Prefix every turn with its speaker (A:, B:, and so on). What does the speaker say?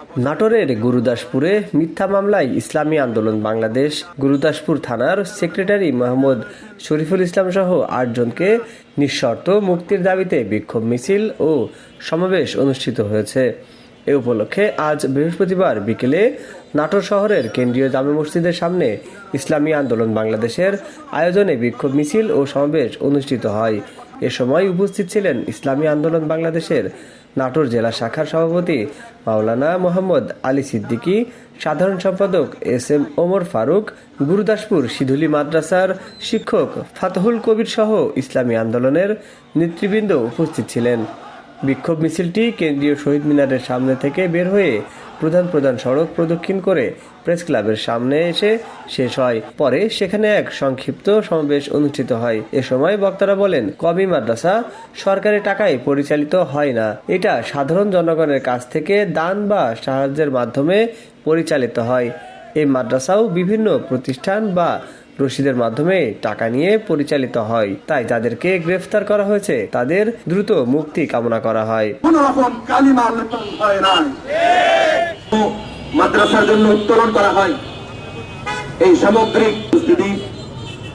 A: নাটোরের গুরুদাসপুরে মিথ্যা মামলায় ইসলামী আন্দোলন বাংলাদেশ গুরুদাসপুর থানার সেক্রেটারি মোহাম্মদ শরীফুল ইসলাম সহ আটজনকে নিঃশর্ত মুক্তির দাবিতে বিক্ষোভ মিছিল ও সমাবেশ অনুষ্ঠিত হয়েছে। এ উপলক্ষে আজ বৃহস্পতিবার বিকেলে নাটোর শহরের কেন্দ্রীয় জামে মসজিদের সামনে ইসলামী আন্দোলন বাংলাদেশের আয়োজনে বিক্ষোভ মিছিল ও সমাবেশ অনুষ্ঠিত হয়। এ সময় উপস্থিত ছিলেন ইসলামী আন্দোলন বাংলাদেশের নাটোর জেলা শাখার সভাপতি মাওলানা মোহাম্মদ আলী সিদ্দিকী, সাধারণ সম্পাদক এস এম ওমর ফারুক, গুরুদাসপুর সিধুলি মাদ্রাসার শিক্ষক ফাতহুল কবির সহ ইসলামী আন্দোলনের নেতৃবৃন্দ উপস্থিত ছিলেন। বিক্ষোভ মিছিলটি কেন্দ্রীয় শহীদ মিনারের সামনে থেকে বের হয়ে প্রধান প্রধান সড়ক প্রদক্ষিণ করে প্রেস ক্লাবের সামনে এসে শেষ হয়। পরে সেখানে এক সংক্ষিপ্ত সমাবেশ অনুষ্ঠিত হয়। এ সময় বক্তারা বলেন, কবি মাদ্রাসা সরকারি টাকায় পরিচালিত হয় না। এটা সাধারণ জনগণের কাছ থেকে দান বা সাহায্যের মাধ্যমে পরিচালিত হয়। এই মাদ্রাসাও বিভিন্ন প্রতিষ্ঠান বা রশিদের মাধ্যমে টাকা নিয়ে পরিচালিত হয়। তাই যাদেরকে গ্রেফতার করা হয়েছে। তাদের দ্রুত মুক্তি কামনা করা হয়।
B: কোন রকম হয় তো মাদ্রাসার জন্য উত্তোলন করা হয়। এই সামগ্রিক উপস্থিতি